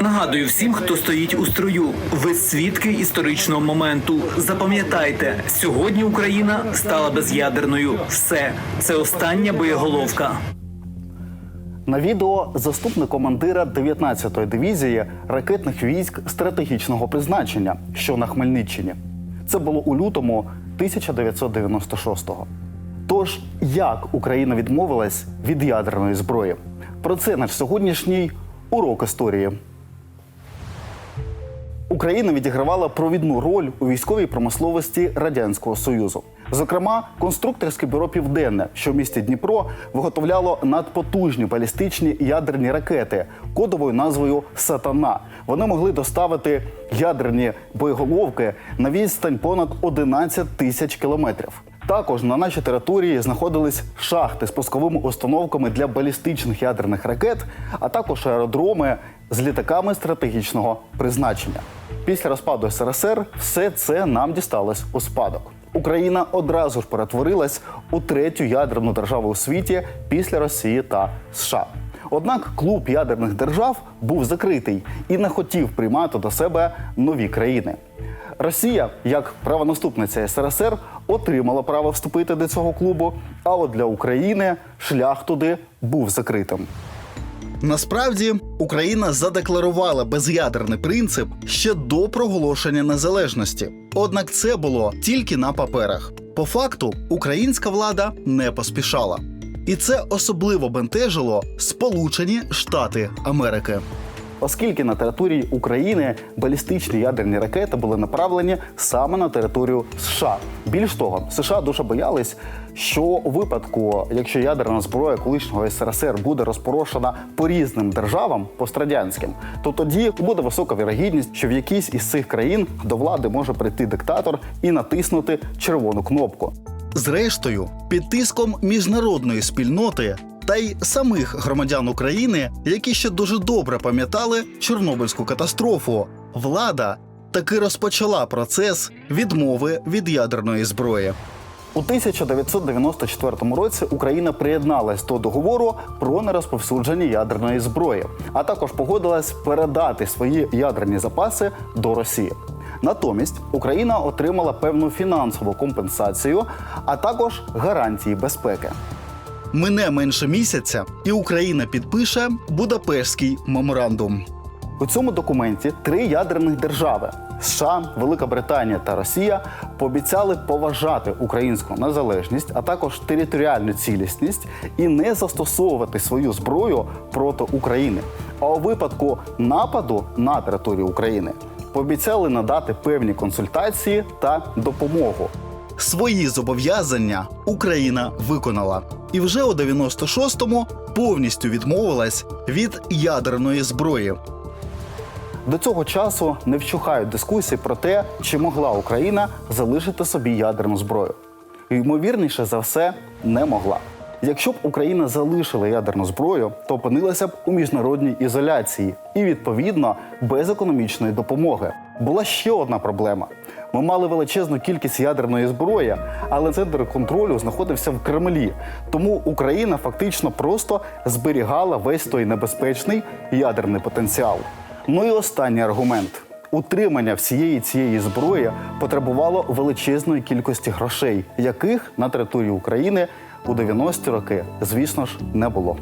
Нагадую всім, хто стоїть у строю. Ви свідки історичного моменту. Запам'ятайте, сьогодні Україна стала без'ядерною. Все це остання боєголовка. На відео заступник командира 19-ї дивізії ракетних військ стратегічного призначення, що на Хмельниччині. Це було у лютому 1996-го. Тож, як Україна відмовилась від ядерної зброї? Про це наш сьогоднішній урок історії. Україна відігравала провідну роль у військовій промисловості Радянського Союзу. Зокрема, конструкторське бюро Південне, що в місті Дніпро, виготовляло надпотужні балістичні ядерні ракети кодовою назвою Сатана. Вони могли доставити ядерні боєголовки на відстань понад 11 тисяч кілометрів. Також на нашій території знаходились шахти з пусковими установками для балістичних ядерних ракет, а також аеродроми з літаками стратегічного призначення. Після розпаду СРСР все це нам дісталось у спадок. Україна одразу ж перетворилась у третю ядерну державу у світі після Росії та США. Однак клуб ядерних держав був закритий і не хотів приймати до себе нові країни. Росія, як правонаступниця СРСР, отримала право вступити до цього клубу. А от для України шлях туди був закритим. Насправді Україна задекларувала без'ядерний принцип ще до проголошення незалежності. Однак це було тільки на паперах. По факту українська влада не поспішала. І це особливо бентежило Сполучені Штати Америки. Оскільки на території України балістичні ядерні ракети були направлені саме на територію США. Більш того, США дуже боялись, що у випадку, якщо ядерна зброя колишнього СРСР буде розпорошена по різним державам пострадянським, то тоді буде висока вірогідність, що в якійсь із цих країн до влади може прийти диктатор і натиснути червону кнопку. Зрештою, під тиском міжнародної спільноти та й самих громадян України, які ще дуже добре пам'ятали Чорнобильську катастрофу, влада таки розпочала процес відмови від ядерної зброї. У 1994 році Україна приєдналась до договору про нерозповсюдження ядерної зброї, а також погодилась передати свої ядерні запаси до Росії. Натомість Україна отримала певну фінансову компенсацію, а також гарантії безпеки. Мине менше місяця, і Україна підпише Будапештський меморандум. У цьому документі три ядерних держави США, Велика Британія та Росія пообіцяли поважати українську незалежність, а також територіальну цілісність і не застосовувати свою зброю проти України. А у випадку нападу на територію України пообіцяли надати певні консультації та допомогу. Свої зобов'язання Україна виконала і вже у 96-му повністю відмовилась від ядерної зброї. До цього часу не вщухають дискусії про те, чи могла Україна залишити собі ядерну зброю. Ймовірніше за все, не могла. Якщо б Україна залишила ядерну зброю, то опинилася б у міжнародній ізоляції і, відповідно, без економічної допомоги. Була ще одна проблема. Ми мали величезну кількість ядерної зброї, але центр контролю знаходився в Кремлі. Тому Україна фактично просто зберігала весь той небезпечний ядерний потенціал. Ну і останній аргумент. Утримання всієї цієї зброї потребувало величезної кількості грошей, яких на території України у 90-ті роки, звісно ж, не було.